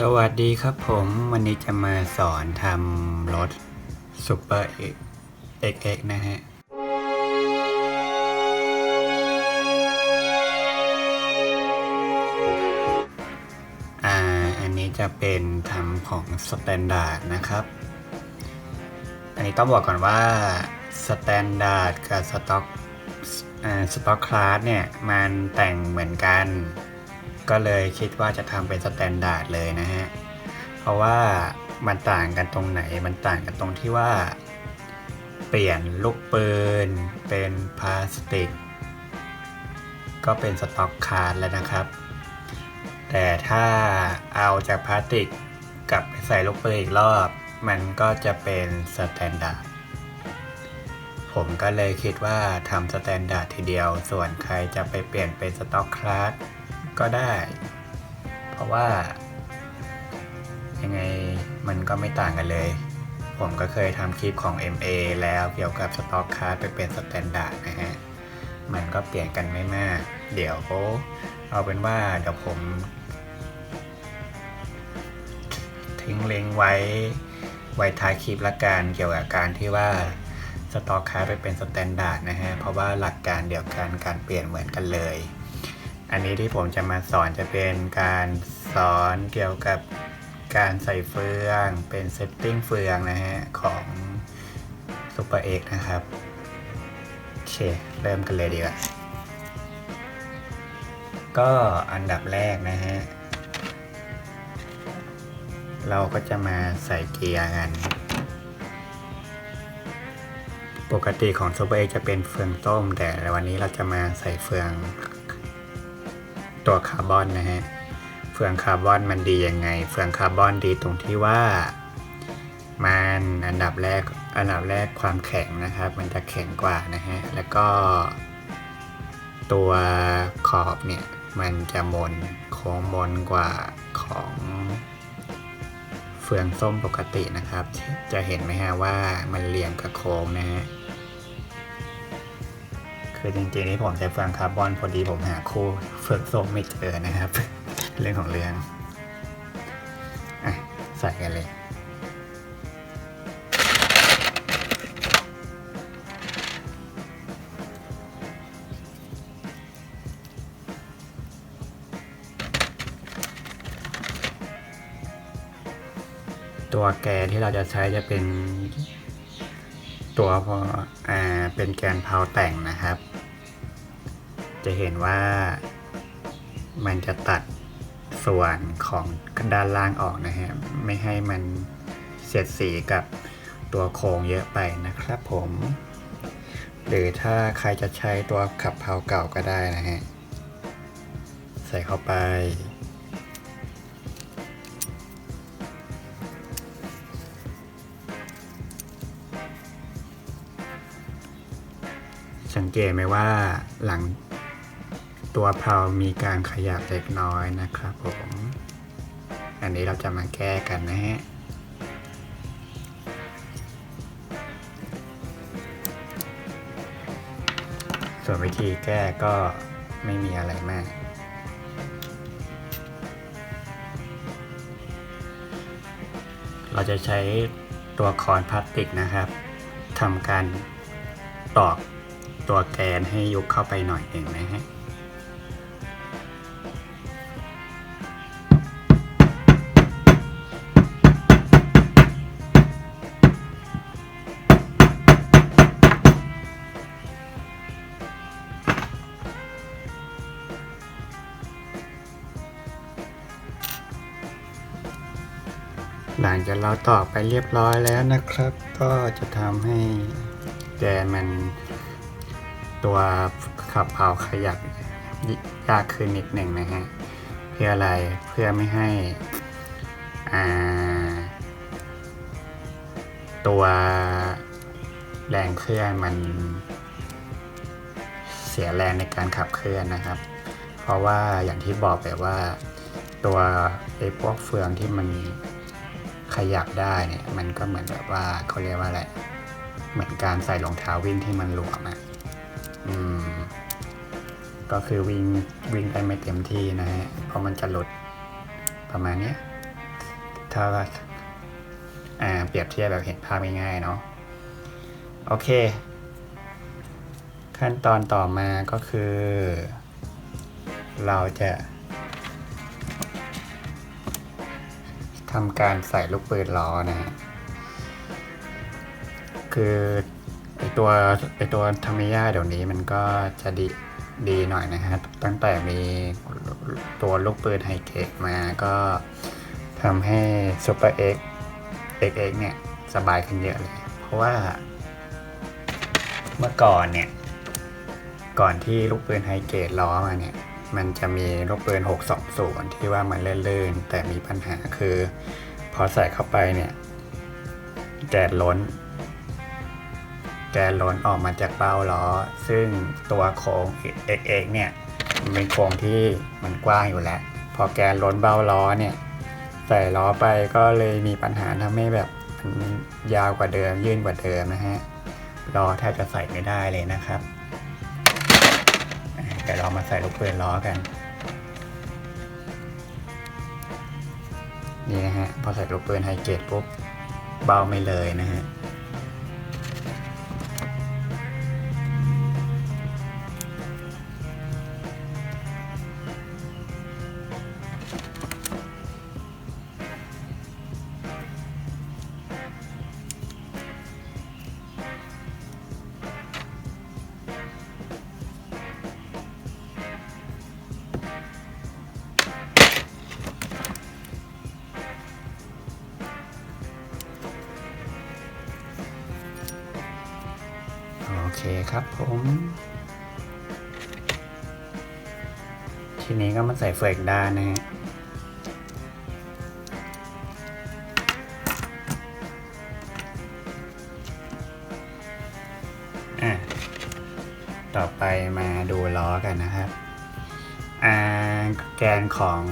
สวัสดีครับผมวันนี้จะมาสอนทำรถ Super XX นะฮะ อ่า อันนี้จะเป็นทำของ Standard นะครับ อันนี้ต้องบอกก่อนว่า Standard กับ Stock อ่า Stock Class เนี่ย มันแต่งเหมือนกัน ก็เลยคิดว่าจะทำเป็น Standard เลยนะฮะ เพราะว่ามันต่างกันตรงไหน มันต่างกันตรงที่ว่า เปลี่ยนลูกปืน เป็นพลาสติก ก็เป็นสต็อกคาร์ดแล้วนะครับ แต่ถ้าเอาจากพลาสติกกลับไปใส่ลูกปืนอีกรอบ มันก็จะเป็นสแตนดาร์ดผมก็เลยคิดว่าทำสแตนดาร์ดทีเดียว ส่วนใครจะไปเปลี่ยนเป็นสต็อกคลาส ก็ได้ เพราะว่า ยังไงมันก็ไม่ต่างกันเลย ผมก็เคยทำคลิปของ MA แล้วเกี่ยวกับสต็อกคาร์ดไปเป็นสแตนดาร์ดนะฮะ มันก็เปลี่ยนกันไม่มาก เดี๋ยวเอาเป็นว่าเดี๋ยวผมทิ้งเลิงไว้ไว้ท้ายคลิปละกันเกี่ยวกับการที่ว่าสต็อกคาร์ดไปเป็นสแตนดาร์ดนะฮะ เพราะว่าหลักการเดียวกันการเปลี่ยนเหมือนกันเลย อันนี้ที่ผมจะมาสอนจะเป็นการสอนเกี่ยวกับการใส่เฟืองเป็นเซตติ้งเฟืองนะฮะ ของ Super X นะครับ โอเค เริ่มกันเลยดีกว่าก็อันดับแรกนะฮะ เราก็จะมาใส่เกียร์กัน ปกติของ Super X จะเป็นเฟืองต้ม แต่วันนี้เราจะมาใส่เฟือง ตัวคาร์บอนนะฮะเฟืองคาร์บอนมันดียังไง เฟืองคาร์บอนดีตรงที่ว่า มันอันดับแรกอันดับแรกความแข็งนะครับ มันจะแข็งกว่านะฮะแล้วก็ ตัวขอบเนี่ยมันจะมนโค้งมนกว่าของเฟืองส้มปกตินะครับ จะเห็นไหมฮะว่ามันเรียงกับโค้งนะฮะ คือจริงๆนี่ผมใช้เฟืองคาร์บอนพอดีผมหาคู่เฟืองส้มไม่เจอนะครับ เรื่องของเรื่องอะใส่กันเลยตัวแกนที่เราจะใช้จะเป็นตัวพออ่าเป็นแกนเพาแต่งนะครับ จะเห็นว่ามันจะตัดส่วนของด้านล่างออกนะฮะ ไม่ให้มันเสียดสีกับตัวโครงเยอะไปนะครับผม หรือถ้าใครจะใช้ตัวขับเพาเก่าก็ได้นะฮะ ใส่เข้าไป สังเกตไหมว่าหลัง ตัวเพลามีการขยับเล็กน้อยนะครับผม อันนี้เราจะมาแก้กันนะฮะส่วนวิธีแก้ก็ไม่มีอะไรมากเราจะใช้ตัวคอนพลาสติกนะครับทำการตอกตัวแกนให้ยุบเข้าไปหน่อยเองนะฮะ เราตอกไปเรียบร้อยแล้วนะครับ ก็จะทำให้แกนมันตัวขับเผาขยับยากขึ้นนิดหนึ่งนะฮะ เพื่ออะไรเพื่อไม่ให้อ่าตัวแรงเคลื่อนมันเสียแรงในการขับเคลื่อนนะครับ เพราะว่าอย่างที่บอกไปว่าตัวไอ้พวกเฟืองที่มัน ขยับได้เนี่ยมันก็เหมือนแบบว่าเขาเรียกว่าอะไร เหมือนการใส่รองเท้าวิ่งที่มันหลวมอะอืม ก็คือวิ่งวิ่งไปไม่เต็มที่นะฮะ เพราะมันจะหลุดประมาณเนี้ยถ้าอ่าเปรียบเทียบแบบเห็นภาพง่ายๆเนาะโอเค ขั้นตอนต่อมาก็คือ เราจะ ทำการใส่ลูกปืนล้อนะฮะคือไอตัวไอตัวทามิยาเดี๋ยวนี้มันก็จะดีดีหน่อยนะฮะตั้งแต่มีตัวลูกปืนไฮเกตมาก็ทำให้ซูเปอร์เอ็กเอ็กเอ็กเนี่ย สบายขึ้นเยอะเลย เพราะว่าเมื่อก่อนเนี่ย ก่อนที่ลูกปืนไฮเกตล้อมาเนี่ย มันจะมีลูกปืน 620 ที่ว่ามันลื่นๆ แต่มีปัญหาคือ พอใส่เข้าไปเนี่ย แกนล้น แกนล้นออกมาจากเบ้าล้อ ซึ่งตัวโค้ง XX เนี่ยมันเป็นโค้งที่มันกว้างอยู่แล้ว พอแกนล้นเบ้าล้อเนี่ย ใส่ล้อไปก็เลยมีปัญหาทำให้แบบยาวกว่าเดิม ยื่นกว่าเดิมนะฮะล้อแทบจะใส่ไม่ได้เลยนะครับ เดี๋ยวเรามาใส่ลูกปืนล้อกัน นี่นะฮะ พอใส่ลูกปืนไฮเกตปุ๊บเบาไม่เลยนะฮะ ทีนี้ก็มาใส่เฟือกด้านนะฮะอะต่อไปมาดูล้อกันนะครับแกนของ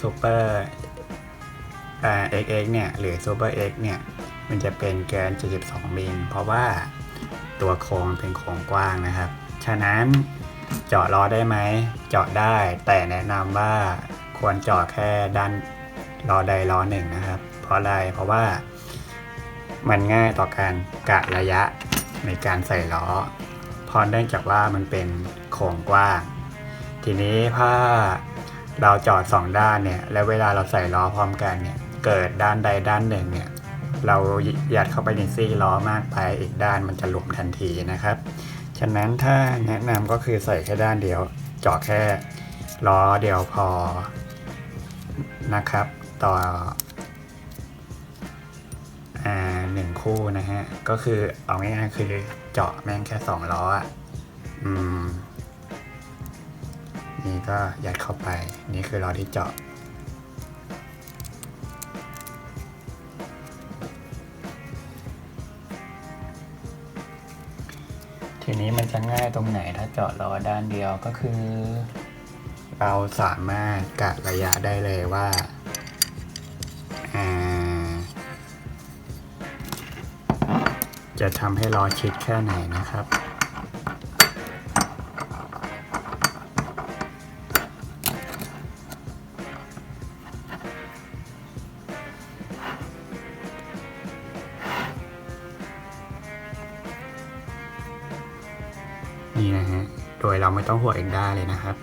ซูเปอร์อ่า XX เนี่ย หรือ Super X เนี่ย มันจะเป็นแกน 72มิลเพราะว่าตัวโครงเป็นโครงกว้างนะครับ ฉะนั้น เจาะล้อได้ไหม เจาะได้ แต่แนะนำว่าควรเจาะแค่ด้านล้อใดล้อหนึ่งนะครับ เพราะอะไร เพราะว่ามันง่ายต่อการกะระยะในการใส่ล้อ เพราะเนื่องจากว่ามันเป็นโครงกว้าง ทีนี้ถ้าเราจอดสองด้านเนี่ยแล้วเวลาเราใส่ล้อพร้อมกันเนี่ยเกิดด้านใดด้านหนึ่งเนี่ยเรายัดเข้าไปในซี่ล้อมากไปอีกด้านมันจะหลวมทันทีนะครับ ฉะนั้นถ้าแนะนำก็คือใส่แค่ด้านเดียวเจาะแค่ล้อเดียวพอนะครับ ต่อหนึ่งคู่นะฮะ ก็คือเอาง่ายๆคือเจาะแม่งแค่สองล้ออะอืมนี่ก็ยัดเข้าไป นี่คือล้อที่เจาะ นี้มันจะง่ายตรงไหนถ้าเจาะล้อด้านเดียวก็คือ เราสามารถกะระยะได้เลยว่าอ่าจะทำให้ล้อชิดแค่ไหนนะครับ ไม่ต้องห่วงเองได้เลยนะครับ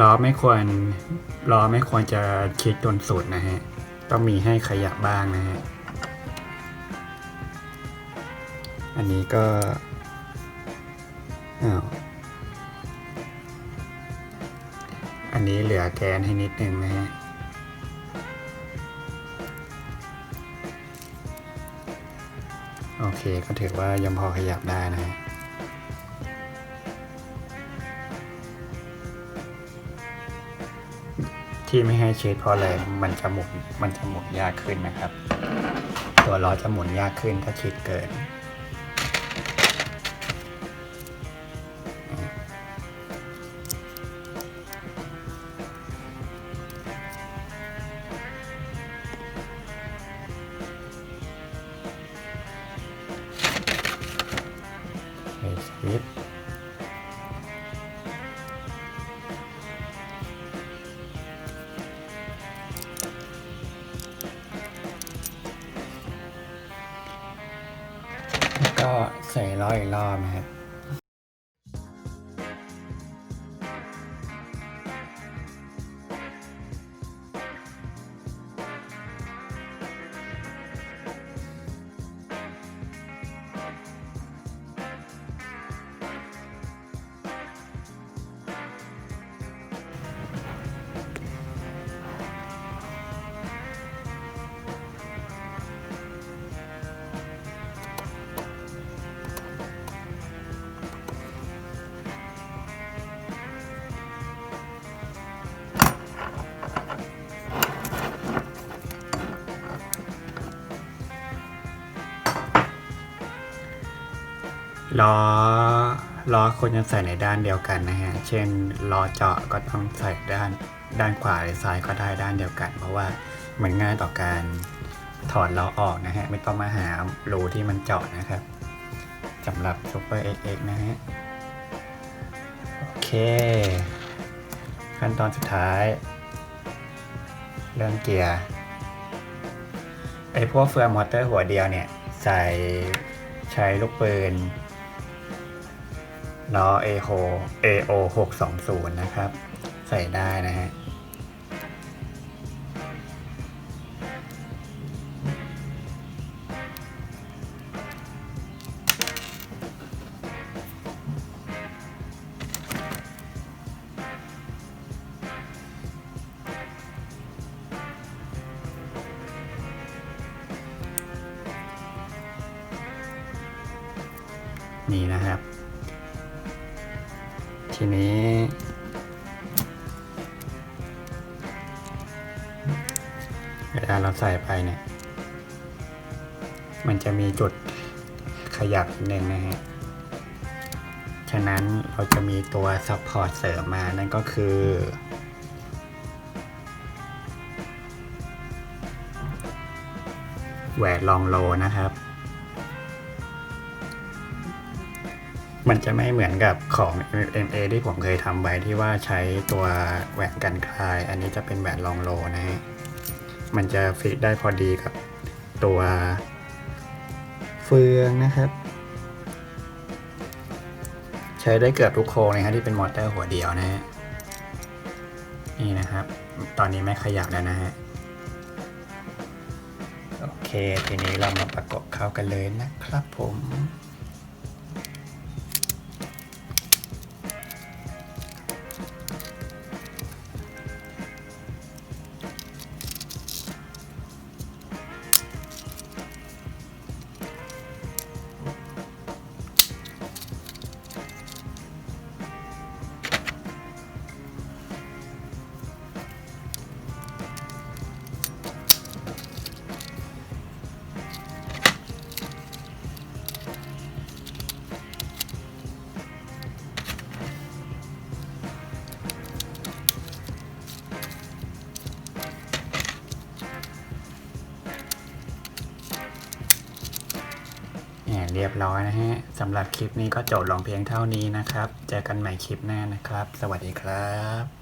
ล้อไม่ควรล้อไม่ควรจะชิดจนสุดนะฮะ ต้องมีให้ขยับบ้างนะฮะ อันนี้ก็อ้าวอันนี้เหลือแกนให้นิดนึงนะฮะ โอเคก็ถือว่ายังพอขยับได้นะฮะที่ไม่ให้เช็ดเพราะอะไรมันจะหมุนมันจะหมุนยากขึ้นนะครับ ตัวล้อจะหมุนยากขึ้นถ้าชิดเกิน ก็ใส่ร้อยรอบนะครับ ล้อล้อควรจะใส่ในด้านเดียวกันนะฮะ เช่นล้อเจาะก็ต้องใส่ด้านด้านขวาหรือซ้ายก็ได้ด้านเดียวกัน เพราะว่ามันง่ายต่อการถอดล้อออกนะฮะ ไม่ต้องมาหารูที่มันเจาะนะครับสำหรับ Super XX นะฮะ โอเค ขั้นตอนสุดท้าย เรื่องเกียร์ไอพวกเฟืองมอเตอร์หัวเดียวเนี่ย ใส่ใช้ลูกปืน ล้อ AO AO 620 นะครับ ใส่ได้นะฮะนี่นะครับ เวลาเราใส่ไปเนี่ย มันจะมีจุดขยับนิดนึงนะฮะ ฉะนั้นเราจะมีตัวซัพพอร์ตเสริมมา นั่นก็คือ แหวนลองโลนะครับ มันจะไม่เหมือนกับของ MMA ที่ผมเคยทำไว้ที่ว่าใช้ตัวแหวนกันคลาย อันนี้จะเป็นแหวนลองโลนะฮะ มันจะฟิตได้พอดีกับตัวเฟืองนะครับ ใช้ได้เกือบทุกโครงเลยฮะที่เป็นมอเตอร์หัวเดียวนะฮะนี่นะครับ ตอนนี้ไม่ขยับแล้วนะฮะโอเค ทีนี้เรามาประกบเข้ากันเลยนะครับผม บร้อยนะฮะสำหรับคลิปนี้ก็จบลงเพียงเท่านี้นะครับ เจอกันใหม่คลิปหน้านะครับ สวัสดีครับ